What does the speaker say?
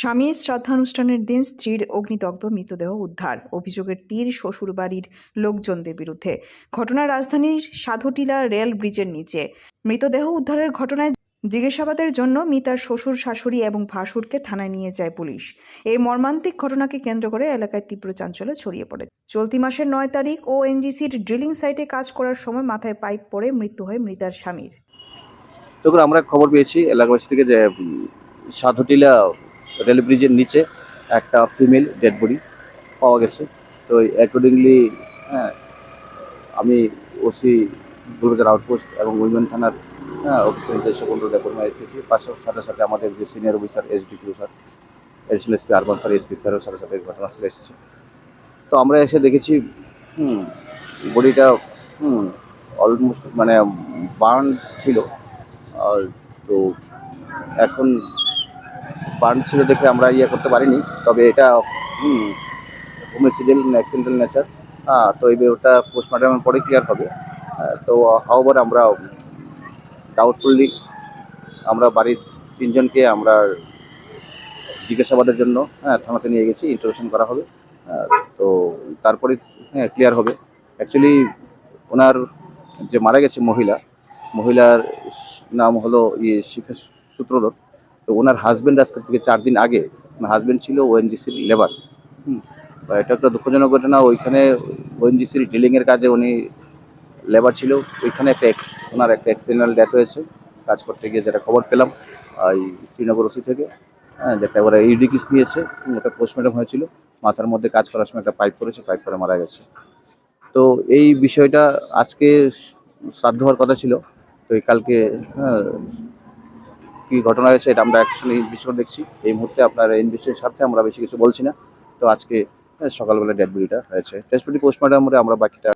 স্বামীর শ্রাদ্ধানুষ্ঠানের দিন স্ত্রীর অগ্নিদগ্ধ মৃতদেহ উদ্ধার, অভিযোগের তীর শ্বশুরবাড়ির লোকজনদের বিরুদ্ধে। ঘটনা রাজধানীর সাধুটিলা রেল ব্রিজের নিচে। মৃতদেহ উদ্ধারের ঘটনায় জিজ্ঞাসাবাদের জন্য মিতার শ্বশুর, শাশুড়ি এবং ভাসুরকে থানায় নিয়ে যায় পুলিশ। এই মর্মান্তিক ঘটনাকে কেন্দ্র করে এলাকায় তীব্র চাঞ্চল্য ছড়িয়ে পড়ে। চলতি মাসের নয় তারিখ ও এনজিসির ড্রিলিং সাইটে কাজ করার সময় মাথায় পাইপ পড়ে মৃত্যু হয় মৃতার স্বামীর। তখন আমরা খবর পেয়েছি এলাকাবাসী থেকে যে সাধুটিলা রেল ব্রিজের নিচে একটা ফিমেল ডেড বডি পাওয়া গেছে। তো অ্যাকর্ডিংলি হ্যাঁ আমি ওসি দুর্গার আউটপোস্ট এবং উইমেন থানার হ্যাঁ অফিসার নিজস্ব বন্ধু দেখুন এসেছি পাশে সাথে সাথে আমাদের যে senior officer SDPO sir additional SP urban sir SP স্যারের সাথে সাথে ঘটনাস্থলে এসেছে। তো আমরা এসে দেখেছি বডিটা অলমোস্ট মানে বার্ন ছিল। আর তো এখন বার্ন ছিল দেখে আমরা ইয়ে করতে পারিনি। তবে এটা হোমিসিডাল অ্যাক্সিডেন্টাল নেচার হ্যাঁ তো এই ওটা পোস্টমর্টমের পরে ক্লিয়ার হবে। তো হাওবার আমরা ডাউটফুললি আমরা বাড়ির তিনজনকে আমরা জিজ্ঞাসাবাদের জন্য হ্যাঁ থানাতে নিয়ে গেছি ইন্টারোগেশন করা হবে। তো তারপরে হ্যাঁ ক্লিয়ার হবে। অ্যাকচুয়ালি ওনার যে মারা গেছে মহিলা, মহিলার নাম হলো ইয়ে শিখা সূত্রধর। তো ওনার হাজব্যান্ড আজকে থেকে চার দিন আগে ওনার হাজবেন্ড ছিল ওএনজিসির লেবার এটা একটা দুঃখজনক ঘটনা ওইখানে ওএনজিসির ডিলিংয়ের কাজে উনি লেবার ছিল। ওইখানে একটা এক্স ওনার একটা অ্যাক্সিডেন্টাল ডেথ হয়েছে। কাজ করতে গিয়ে যেটা খবর পেলাম এই শ্রীনগর ওসি থেকে হ্যাঁ যেটা এবারে ইডিকিস নিয়েছে হুম, ওটা পোস্টমর্টম হয়েছিল। মাথার মধ্যে কাজ করার সময় একটা পাইপ করেছে পাইপ করে মারা গেছে। তো এই বিষয়টা আজকে শ্রাদ্ধ হওয়ার কথা ছিল। তো এই কালকে হ্যাঁ, কি ঘটনা হয়েছে এটা আমরা একসঙ্গে বিশ্লেষণ দেখছি। এই মুহূর্তে আপনার ইনভেস্টিগেশনের স্বার্থে আমরা বেশি কিছু বলছি না। তো আজকে সকালবেলা ডেড বডিটা হয়েছে। ডেড বডি পোস্টমর্টম আমরা বাকিটা